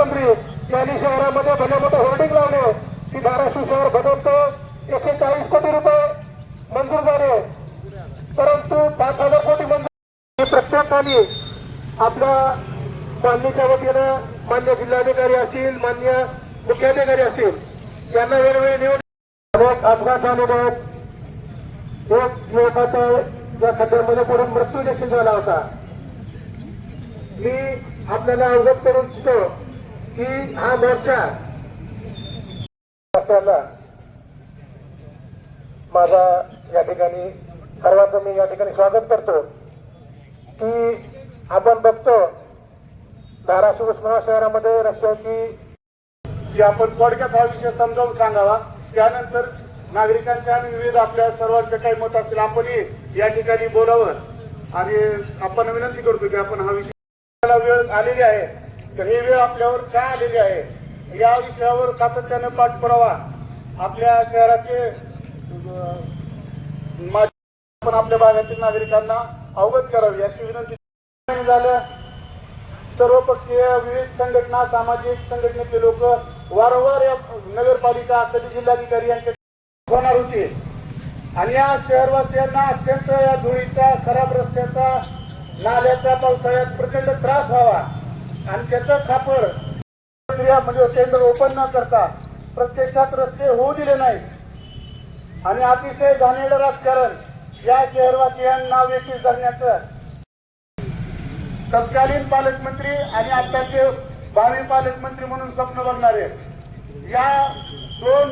मंत्री यांनी शहरामध्ये भले मोठे होर्डिंग लावले. की धाराशिव शहर बदलतो. एकशे चाळीस कोटी रुपये मंजूर झाले. परंतु पाच हजार कोटी मंजूर हे प्रत्येकाने आपल्या मान्यच्या वतीनं मान्य जिल्हाधिकारी असतील मान्य मुख्याधिकारी असतील यांना वेळोवेळी निवडून अनेक अपघात झालेले आहेत. एक युवकाचा या खड्ड्यामध्ये पडून मृत्यू देखील झाला होता. मी आपल्याला अवगत करून इच्छितो की हा मोर्चा असताना माझा या ठिकाणी सर्वांचं मी या ठिकाणी स्वागत करतो की आपण बघतो धाराशिव उस्मानाबाद शहरामध्ये रस्त्याची की आपण थोडक्यात हा विषय समजावून सांगावा. त्यानंतर नागरिकांच्या आणि विविध आपल्या सर्वांचे काही मत असतील आपणही या ठिकाणी बोलावं. आणि आपण विनंती करतो की आपण हा विषय वेळ आलेली आहे. तर हे वेळ आपल्यावर का आलेली आहे? या विषयावर सातत्याने पाठपुरावा आपल्या शहराचे आपण आपल्या भागातील नागरिकांना अवगत करावी. अशी विनंती झालं. सर्वपक्षीय विविध संघटना सामाजिक संघटनेचे लोक वारंवार या नगरपालिका कधी जिल्हाधिकारी यांच्या होणार होते. आणि या शहरवासियांना अत्यंत या धुळीचा खराब रस्त्याचा नाल्याचा पावसाळ्यात प्रचंड त्रास व्हावा. आणि त्याचं खापर प्रक्रिया म्हणजे टेंडर ओपन न करता प्रत्यक्षात रस्ते होऊ दिले नाहीत. आणि अतिशय घाणेरडं राजकारण या शहरवासियांना वेशीस धरण्याचं तत्कालीन पालकमंत्री आणि आताचे भावी पालकमंत्री म्हणून स्वप्न बघणारे या दोन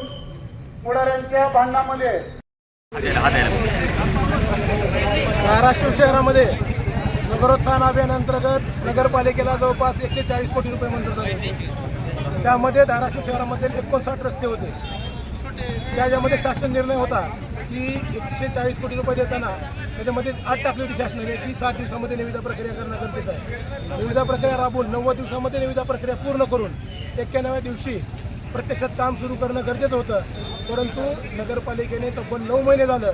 पुढाऱ्यांच्या भांडणामध्ये धाराशिव शहरामध्ये नगरोत्थान अभियानांतर्गत नगरपालिकेला जवळपास एकशे चाळीस कोटी रुपये मंजूर झाले त्यामध्ये धाराशिव शहरामध्ये एकोणसाठ रस्ते होते. त्याच्यामध्ये शासन निर्णय होता की एकशे चाळीस कोटी रुपये देताना त्याच्यामध्ये आठ टाकली होती शासनाने की सात दिवसामध्ये निविदा प्रक्रिया करणं गरजेचं आहे. निविदा प्रक्रिया राबवून नव्वद दिवसामध्ये निविदा प्रक्रिया पूर्ण करून एक्क्याण्णव्या दिवशी प्रत्यक्षात काम सुरू करणं गरजेचं होतं. परंतु नगरपालिकेने तब्बल नऊ महिने झालं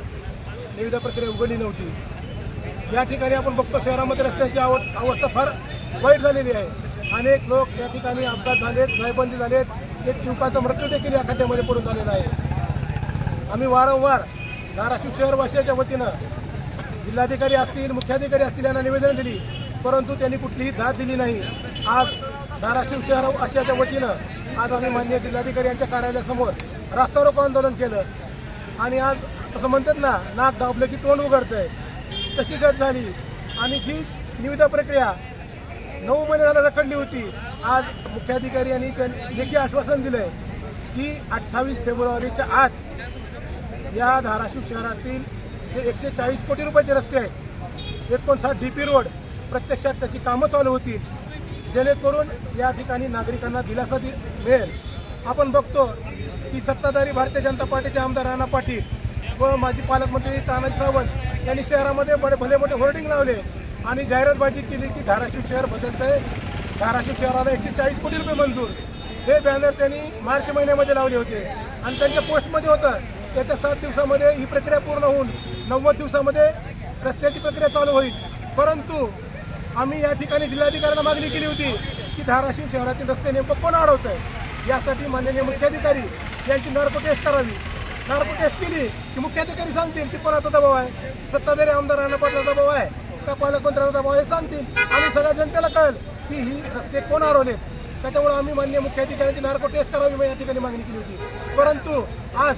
निविदा प्रक्रिया उघडली नव्हती. या ठिकाणी आपण बघतो शहरामध्ये रस्त्याची आव अवस्था फार वाईट झालेली आहे. अनेक लोक या ठिकाणी अपघात झालेत साहेबंदी झालेत. एक युवकाचा मृत्यू देखील या खड्ड्यामध्ये पडून झालेला आहे. आम्ही वारंवार धाराशिव शहरवासियाच्या वतीनं जिल्हाधिकारी असतील मुख्याधिकारी असतील यांना निवेदन दिली परंतु त्यांनी कुठलीही दाद दिली नाही. आज धाराशिव शहर आशियाच्या वतीनं आज आम्ही मान्य जिल्हाधिकारी यांच्या कार्यालयासमोर रास्ता रोको आंदोलन केलं. आणि आज तसं म्हणतात ना नाक दाबलं की तोंड उघडतंय. तशी गत झाली. आणि जी निविदा प्रक्रिया नऊ महिने झाला रखडली होती आज मुख्याधिकारी यांनी लेखी आश्वासन दिलंय की अठ्ठावीस फेब्रुवारीच्या आत या धाराशिव शहरातील जे एकशे चाळीस कोटी रुपयाचे रस्ते आहेत एकोणसाठ डी पी रोड प्रत्यक्षात त्याची कामं चालू होतील जेणेकरून या ठिकाणी नागरिकांना दिलासा दि मिळेल. आपण बघतो की सत्ताधारी भारतीय जनता पार्टीचे आमदार राणा पाटील व माजी पालकमंत्री तानाजी सावंत यांनी शहरामध्ये बडे भले मोठे होर्डिंग लावले आणि जाहिरातबाजी केली की धाराशिव शहर बदलत आहे. धाराशिव शहराला एकशे चाळीस कोटी रुपये मंजूर. हे बॅनर त्यांनी मार्च महिन्यामध्ये लावले होते. आणि त्यांच्या पोस्टमध्ये होतं येत्या सात दिवसामध्ये ही प्रक्रिया पूर्ण होऊन नव्वद दिवसामध्ये रस्त्याची प्रक्रिया चालू होईल. परंतु आम्ही या ठिकाणी जिल्हाधिकाऱ्यांना मागणी केली होती की धाराशिव शहरातील रस्ते नेमकं कोण अडवतं आहे यासाठी माननीय मुख्याधिकारी यांची नार्को टेस्ट करावी. नार्को टेस्ट केली की मुख्याधिकारी सांगतील की कोणाचा दबाव आहे? सत्ताधारी आमदार राणा पाटलाचा दबाव आहे का पालकमंत्र्यांचा दबाव आहे सांगतील. आणि सगळ्या जनतेला कळेल की ही रस्ते कोण अडवलेत त्याच्यामुळे आम्ही मान्य मुख्याधिकाऱ्यांची नार्को टेस्ट करावी मी या ठिकाणी मागणी केली होती. परंतु आज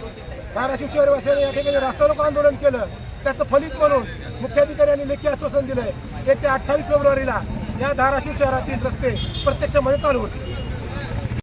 धाराशिव शहरवासियांनी या ठिकाणी रास्ता रोको आंदोलन केलं. त्याचं फलित म्हणून मुख्याधिकाऱ्यांनी लेखी आश्वासन दिलंय. येत्या अठ्ठावीस फेब्रुवारीला या धाराशिव शहरातील रस्ते प्रत्यक्षामध्ये चालू होतील.